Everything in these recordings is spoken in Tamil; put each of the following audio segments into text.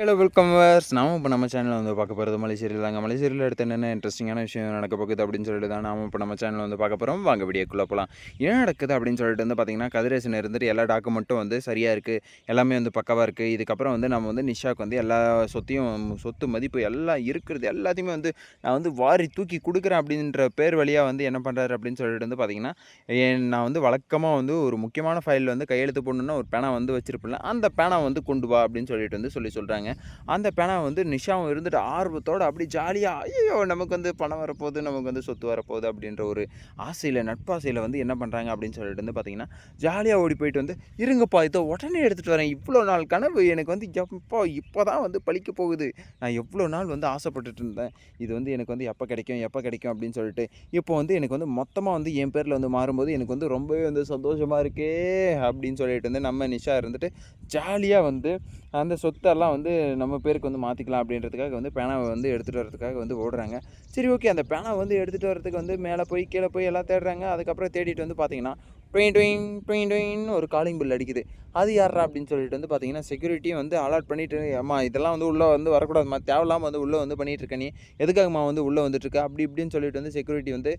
ஹலோ வெல்கம் வேர்ஸ் நாம இப்போ நம்ம சேனலில் வந்து பார்க்க போகிறது மலேசியரில் தாங்க. மலேசியரில் எடுத்து என்னென்ன இன்ட்ரெஸ்டிங்கான விஷயம் நடக்க போகுது அப்படின்னு சொல்லிட்டு தான் நாம இப்போ நம்ம சேனலில் வந்து பார்க்க போகிறோம் வாங்க வீடியோக்குள்ளே போகலாம் என்ன நடக்குது அப்படின்னு சொல்லிட்டு வந்து பார்த்தீங்கன்னா கதிரேசன் இருந்துட்டு எல்லா டாக்குமெண்ட்டும் வந்து சரியாக இருக்குது எல்லாமே வந்து பக்கவாக இருக்குது இதுக்கப்புறம் வந்து நம்ம வந்து நிஷாக்கு வந்து எல்லா சொத்தையும் சொத்து மதிப்பு எல்லாம் இருக்கிறது எல்லாத்தையுமே வந்து நான் வந்து வாரி தூக்கி கொடுக்குறேன் அப்படின்ற பேர் வழியாக வந்து என்ன பண்ணுறாரு அப்படின்னு சொல்லிட்டு வந்து பார்த்தீங்கன்னா ஏன் நான் வந்து வழக்கமாக வந்து ஒரு முக்கியமான ஃபைலில் வந்து கையெழுத்து போடணுன்னா ஒரு பேனா வந்து வச்சிருப்பேன்ல அந்த பேனா வந்து கொண்டு வா அப்படின்னு சொல்லிட்டு வந்து சொல்லி சொல்கிறாங்க அந்த பேனா வந்து நிஷாவும் இருந்துட்டு ஆர்வத்தோடு அப்படி ஜாலியாக ஐயோ நமக்கு வந்து பணம் வரப்போகுது நமக்கு வந்து சொத்து வரப்போகுது அப்படின்ற ஒரு ஆசையில் நட்பாசையில் வந்து என்ன பண்ணுறாங்க அப்படின்னு சொல்லிட்டு வந்து பார்த்தீங்கன்னா ஜாலியாக ஓடி போயிட்டு வந்து இருங்கப்பா இதோ உடனே எடுத்துகிட்டு வரேன். இவ்வளோ நாள் கனவு எனக்கு வந்து எப்போ இப்போ தான் வந்து பழிக்க போகுது. நான் எவ்வளோ நாள் வந்து ஆசைப்பட்டுட்டு இருந்தேன். இது வந்து எனக்கு வந்து எப்போ கிடைக்கும் எப்போ கிடைக்கும் அப்படின்னு சொல்லிட்டு இப்போ வந்து எனக்கு வந்து மொத்தமாக வந்து என் பேரில் வந்து மாறும்போது எனக்கு வந்து ரொம்பவே வந்து சந்தோஷமாக இருக்கே அப்படின்னு சொல்லிட்டு வந்து நம்ம நிஷா இருந்துட்டு ஜாலியாக வந்து அந்த சொத்தெல்லாம் வந்து நம்ம பேருக்கு வந்து மாற்றிக்கலாம் அப்படின்றதுக்காக வந்து பேனாவை வந்து எடுத்துகிட்டு வரதுக்காக வந்து ஓடுறாங்க. சரி ஓகே அந்த பேனாவை வந்து எடுத்துகிட்டு வரதுக்கு வந்து மேலே போய் கீழே போய் எல்லாம் தேடுறாங்க. அதுக்கப்புறம் தேடிட்டு வந்து பார்த்தீங்கன்னா ட்வீன் ட்வீன் ட்வீன் ட்வீன்னு ஒரு காலிங் பில் அடிக்குது. அது யாரா அப்படின்னு சொல்லிட்டு வந்து பார்த்தீங்கன்னா செக்யூரிட்டியும் வந்து அலர்ட் பண்ணிட்டு அம்மா இதெல்லாம் வந்து உள்ளே வந்து வரக்கூடாதுமா தேவையில்லாமல் வந்து உள்ளே வந்து பண்ணிகிட்டு இருக்க நீ. எதுக்காகம்மா வந்து உள்ளே வந்துட்டுருக்க அப்படி இப்படின்னு சொல்லிட்டு வந்து செக்யூரிட்டி வந்து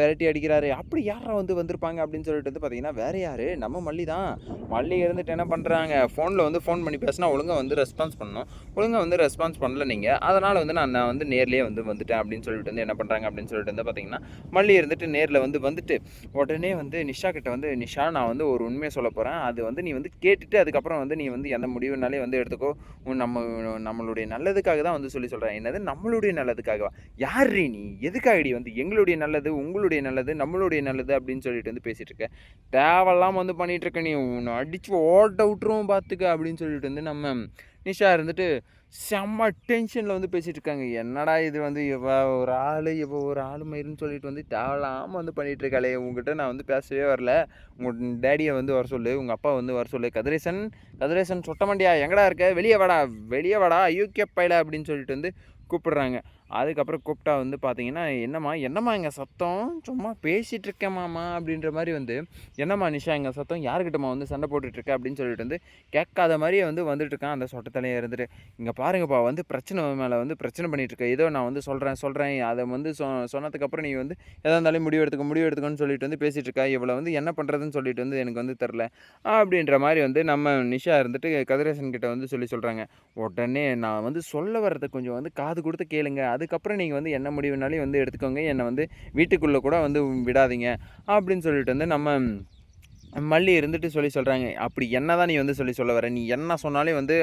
வெரைட்டி அடிக்கிறாரு. அப்படி யாரா வந்து வந்திருப்பாங்க அப்படின்னு சொல்லிட்டு வந்து பார்த்தீங்கன்னா வேறு யார்? நம்ம மல்லி தான். மல்லி இருந்துட்டு என்ன பண்ணுறாங்க ஃபோனில் வந்து ஃபோன் பண்ணி பேசினா ஒழுங்காக வந்து ரெஸ்பான்ஸ் பண்ணணும். ஒழுங்காக வந்து ரெஸ்பான்ஸ் பண்ணல நீங்கள் அதனால் வந்து நான் நான் வந்து நேர்லேயே வந்து வந்துட்டேன் அப்படின்னு சொல்லிட்டு வந்து என்ன பண்ணுறாங்க அப்படின்னு சொல்லிட்டு வந்து பார்த்தீங்கன்னா மல்லி இருந்துட்டு நேரில் வந்து வந்துட்டு உடனே வந்து நிஷா கிட்ட வந்து நிஷா நான் வந்து ஒரு உண்மையை சொல்ல போகிறேன் அது வந்து நீ வந்து கேட்டுட்டு அதுக்கப்புறம் வந்து நீ வந்து எந்த முடிவுனாலே வந்து எடுத்துக்கோ. நம்ம நம்மளுடைய நல்லதுக்காக தான் வந்து சொல்லி சொல்கிறேன் என்னது? நம்மளுடைய நல்லதுக்காகவா? யார் நீ? எதுக்காகடி வந்து எங்களுடைய நல்லது உங்களுடைய நல்லது நம்மளுடைய நல்லது அப்படின்னு சொல்லிட்டு வந்து பேசிகிட்டு இருக்க? தேவையில்லாமல் வந்து பண்ணிகிட்ருக்க நீ. உன்னை அடித்து ஓட்ட விட்டுருவோம் பார்த்துக்க அப்படின்னு சொல்லிட்டு வந்து நம்ம நிஷா இருந்துட்டு செம்ம டென்ஷனில் வந்து பேசிகிட்டு இருக்காங்க என்னடா இது வந்து இவ ஒரு ஆள் இவ ஒரு ஆள் மயிருன்னு சொல்லிட்டு வந்து தேவையில்லாமல் வந்து பண்ணிகிட்ருக்காளே உங்ககிட்ட நான் வந்து பேசவே வரல. உங்கள் டேடியை வந்து வர சொல்லு. உங்கள் அப்பா வந்து வர சொல்லு. கதிரேசன் கதிரேசன் சொட்டமண்டியா எங்கடா இருக்க? வெளியே வாடா வெளியே வாடா ஐயோக்கிய பையல அப்படின்னு சொல்லிட்டு வந்து கூப்பிடுறாங்க. அதுக்கப்புறம் கூப்பிட்டா வந்து பார்த்தீங்கன்னா என்னம்மா என்னம்மா எங்கள் சத்தம்? சும்மா பேசிகிட்டு இருக்கேம்மாம்மா அப்படின்ற மாதிரி வந்து என்னம்மா நிஷா எங்கள் சத்தம்? யாருக்கிட்டம்மா வந்து சண்டை போட்டுட்ருக்க அப்படின்னு சொல்லிட்டு வந்து கேட்காத மாதிரியே வந்து வந்துட்டுருக்கான் அந்த சொட்டத்தலையே இருந்துட்டு. இங்கே பாருங்கப்பா வந்து பிரச்சனை மேலே வந்து பிரச்சனை பண்ணிகிட்ருக்க ஏதோ நான் வந்து சொல்கிறேன் சொல்கிறேன் அதை வந்து சொ சொன்னதுக்கப்புறம் நீ வந்து எதாக இருந்தாலும் முடிவு எடுத்துக்க முடிவு எடுத்துக்கணும்னு சொல்லிட்டு வந்து பேசிகிட்டு இருக்கா இவ்வளோ வந்து என்ன பண்ணுறதுன்னு சொல்லிட்டு வந்து எனக்கு வந்து தெரில. அப்படின்ற மாதிரி வந்து நம்ம நிஷா இருந்துட்டு கதிரேசன் கிட்ட வந்து சொல்லி சொல்கிறாங்க உடனே நான் வந்து சொல்ல வர்றது கொஞ்சம் வந்து காது கொடுத்து கேளுங்க. அதுக்கப்புறம் நீங்கள் வந்து என்ன முடிவுனாலையும் வந்து எடுத்துக்கோங்க. என்னை வந்து வீட்டுக்குள்ளே கூட வந்து விடாதீங்க. அப்படின்னு சொல்லிட்டு வந்து நம்ம மல்லி இருந்துட்டு சொல்லி சொல்கிறாங்க அப்படி என்ன தான் நீ வந்து சொல்லி சொல்ல வர? நீ என்ன சொன்னாலே வந்து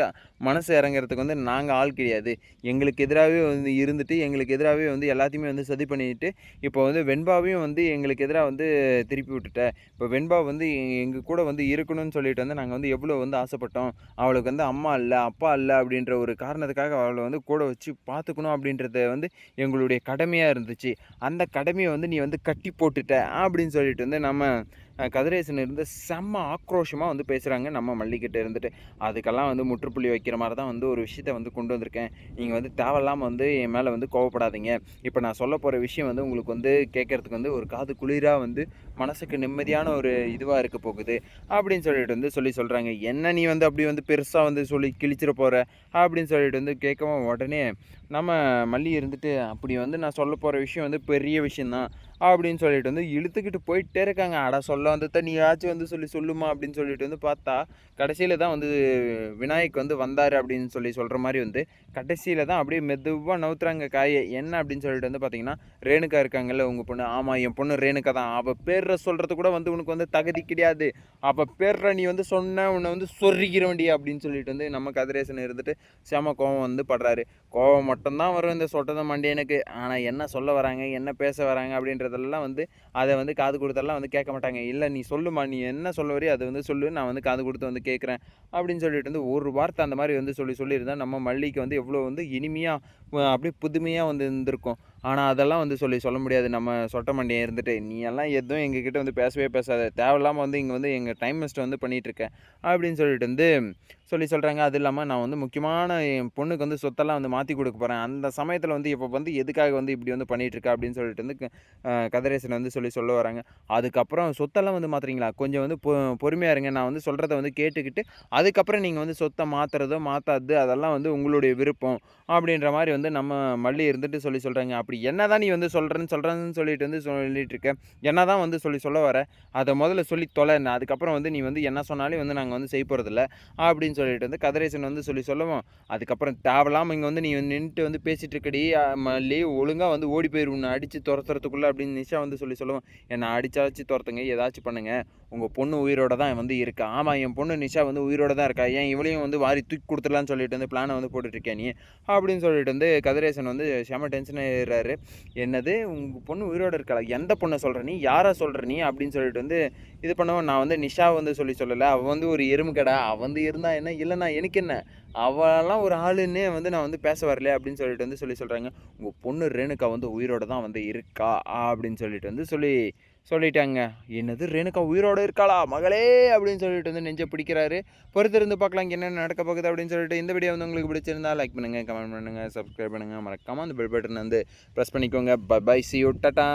மனசு இறங்குறதுக்கு வந்து நாங்கள் ஆள் கிடையாது. எங்களுக்கு எதிராகவே வந்து இருந்துட்டு எங்களுக்கு எதிராகவே வந்து எல்லாத்தையுமே வந்து சதி பண்ணிட்டு இப்போ வந்து வெண்பாவையும் வந்து எங்களுக்கு எதிராக வந்து திருப்பி விட்டுட்ட. இப்போ வெண்பா வந்து எங்கள் கூட வந்து இருக்கணும்னு சொல்லிட்டு வந்து நாங்கள் வந்து எவ்வளோ வந்து ஆசைப்பட்டோம். அவளுக்கு வந்து அம்மா இல்லை அப்பா இல்லை அப்படின்ற ஒரு காரணத்துக்காக அவளை வந்து கூட வச்சு பார்த்துக்கணும் அப்படின்றத வந்து எங்களுடைய கடமையாக இருந்துச்சு. அந்த கடமையை வந்து நீ வந்து கட்டி போட்டுட்ட அப்படின்னு சொல்லிட்டு வந்து நம்ம கதிரேசன் இருந்து செம்ம ஆக்ரோஷமாக வந்து பேசுகிறாங்க நம்ம மல்லிக்கிட்ட இருந்துட்டு. அதுக்கெல்லாம் வந்து முற்றுப்புள்ளி வைக்கிற மாதிரி தான் வந்து ஒரு விஷயத்த வந்து கொண்டு வந்திருக்கேன். நீங்கள் வந்து தேவையில்லாமல் வந்து என் மேலே வந்து கோவப்படாதீங்க. இப்போ நான் சொல்ல போகிற விஷயம் வந்து உங்களுக்கு வந்து கேட்குறதுக்கு வந்து ஒரு காது குளிராக வந்து மனசுக்கு நிம்மதியான ஒரு இதுவாக இருக்க போகுது அப்படின்னு சொல்லிட்டு வந்து சொல்லி சொல்கிறாங்க என்ன நீ வந்து அப்படி வந்து பெருசாக வந்து சொல்லி கிழிச்சிட போகிற அப்படின்னு சொல்லிட்டு வந்து கேட்கவும் உடனே நம்ம மல்லி இருந்துட்டு அப்படி வந்து நான் சொல்ல போகிற விஷயம் வந்து பெரிய விஷயந்தான் அப்படின்னு சொல்லிட்டு வந்து இழுத்துக்கிட்டு போயிட்டே இருக்காங்க. அட சொல்ல வந்து நீயாச்சும் வந்து சொல்லி சொல்லுமா? அப்படின்னு சொல்லிட்டு வந்து பார்த்தா கடைசியில் தான் வந்து விநாயக் வந்து வந்தார் அப்படின்னு சொல்லி சொல்கிற மாதிரி வந்து கடைசியில் தான் அப்படியே மெதுவாக நவுத்துறாங்க காயை. என்ன? அப்படின்னு சொல்லிட்டு வந்து பார்த்தீங்கன்னா ரேணுகா இருக்காங்கல்ல உங்கள் பொண்ணு. ஆமாம் என் பொண்ணு ரேணுகா தான். அவள் பேர் சொல்கிறது கூட வந்து உனக்கு வந்து தகுதி கிடையாது. அப்போ பேர்ற நீ வந்து சொன்ன உன்னை வந்து சொருகிற வேண்டிய அப்படின்னு சொல்லிட்டு வந்து நம்ம கதிரேசன் இருந்துட்டு செம கோவம் வந்து படுறாரு. கோவம் மட்டும்தான் வரும் இந்த சொட்டத மண்டியனுக்கு ஆனால் என்ன சொல்ல வராங்க என்ன பேச வராங்க அப்படின்றதெல்லாம் வந்து அதை வந்து காது கொடுத்தெல்லாம் வந்து கேட்க மாட்டாங்க. இல்லை நீ சொல்லுமா நீ என்ன சொல்ல வரையோ அதை வந்து சொல்லு நான் வந்து காது கொடுத்து வந்து கேட்குறேன். அப்படின்னு சொல்லிட்டு வந்து ஒரு வார்த்தை அந்த மாதிரி வந்து சொல்லி சொல்லியிருந்தா நம்ம மல்லிக்கு வந்து எவ்வளோ வந்து இனிமையாக அப்படியே புதுமையாக வந்து இருந்திருக்கும். ஆனால் அதெல்லாம் வந்து சொல்லி சொல்ல முடியாது. நம்ம சொட்ட மண்டியை இருந்துட்டு நீ எல்லாம் எதுவும் எங்ககிட்ட வந்து பேசவே பேசாத. தேவையில்லாமல் வந்து இங்கே வந்து எங்கள் டைம் வேஸ்ட்டை வந்து பண்ணிகிட்ருக்க அப்படின்னு சொல்லிட்டு வந்து சொல்லி சொல்கிறாங்க அது இல்லாமல் நான் வந்து முக்கியமான என் பொண்ணுக்கு வந்து சொத்தெல்லாம் வந்து மாற்றி கொடுக்க போகிறேன் அந்த சமயத்தில் வந்து இப்போ வந்து எதுக்காக வந்து இப்படி வந்து பண்ணிகிட்ருக்கா அப்படின்னு சொல்லிட்டு வந்து க- கதிரேசன் வந்து சொல்லி சொல்ல வராங்க. அதுக்கப்புறம் சொத்தெல்லாம் வந்து மாற்றுறீங்களா கொஞ்சம் வந்து பொ பொறுமையாக இருங்க. நான் வந்து சொல்கிறத வந்து கேட்டுக்கிட்டு அதுக்கப்புறம் நீங்கள் வந்து சொத்தை மாற்றுறதோ மாற்றாது அதெல்லாம் வந்து உங்களுடைய விருப்பம் அப்படின்ற மாதிரி வந்து நம்ம மல்லி இருந்துட்டு சொல்லி சொல்கிறாங்க அப்படி என்ன தான் நீ வந்து சொல்கிறேன்னு சொல்கிறேன்னு சொல்லிட்டு வந்து சொல்லிட்டு இருக்க. என்ன தான் வந்து சொல்லி சொல்ல வர. அதை முதல்ல சொல்லி தொலை அதுக்கப்புறம் வந்து நீ வந்து என்ன சொன்னாலும் வந்து நாங்கள் வந்து செய்ய போகிறதில்ல அப்படின்னு சொல்லி சொல்லிட்டு வந்து கதிரேசன் வந்து சொல்லி சொல்லுவோம் அதுக்கப்புறம் தேவையில்லாமல் இங்கே வந்து நீ நின்றுட்டு வந்து பேசிகிட்டு இருக்கடி அஹ் மல்லி ஒழுங்காக வந்து ஓடி போயிடும் உன்னை அடித்து துரத்துறதுக்குள்ளே அப்படின்னு நிஷா வந்து சொல்லி சொல்லுவோம் என்னை அடிச்சாச்சு துரத்துங்க ஏதாச்சும் பண்ணுங்கள் உங்கள் பொண்ணு உயிரோட தான் வந்து இருக்கா? ஆமாம் என் பொண்ணு நிஷா வந்து உயிரோட தான் இருக்கா? ஏன் இவளையும் வந்து வாரி தூக்கி கொடுத்துடலான்னு சொல்லிட்டு வந்து பிளானை வந்து போட்டுட்ருக்கேன் நீ? அப்படின்னு சொல்லிட்டு வந்து கதிரேசன் வந்து செம டென்ஷன் ஆயிடுறாரு. என்னது உங்கள் பொண்ணு உயிரோட இருக்கா? எந்த பொண்ணை சொல்கிற நீ? யாரை சொல்கிற நீ? அப்படின்னு சொல்லிட்டு வந்து இது பண்ணவும் நான் வந்து நிஷா வந்து சொல்லி சொல்லலை. அவள் வந்து ஒரு எறும்பு கடை. அவள் வந்து இருந்தால் என்ன? இல்லைண்ணா எனக்கு என்ன? அவெல்லாம் ஒரு ஆளுன்னே வந்து நான் வந்து பேச வரல அப்படின்னு சொல்லிட்டு வந்து சொல்லி சொல்கிறாங்க உங்கள் பொண்ணு ரேணுகா வந்து உயிரோட தான் வந்து இருக்கா? அப்படின்னு சொல்லிட்டு வந்து சொல்லி சொல்லிட்டாங்க. என்னது ரேணுகா உயிரோட இருக்காளா? மகளே! அப்படின்னு சொல்லிட்டு வந்து நெஞ்சை பிடிக்கிறாரு. பொறுத்திருந்து பார்க்கலாம் என்ன நடக்க போகுது அப்படின்னு சொல்லிட்டு இந்த வீடியோ வந்து உங்களுக்கு பிடிச்சிருந்தா லைக் பண்ணுங்கள் கமெண்ட் பண்ணுங்கள் சப்ஸ்கிரைப் பண்ணுங்கள் மறக்காமல் அந்த பெல் பட்டன் வந்து ப்ரெஸ் பண்ணிக்கோங்க. Bye bye see you tata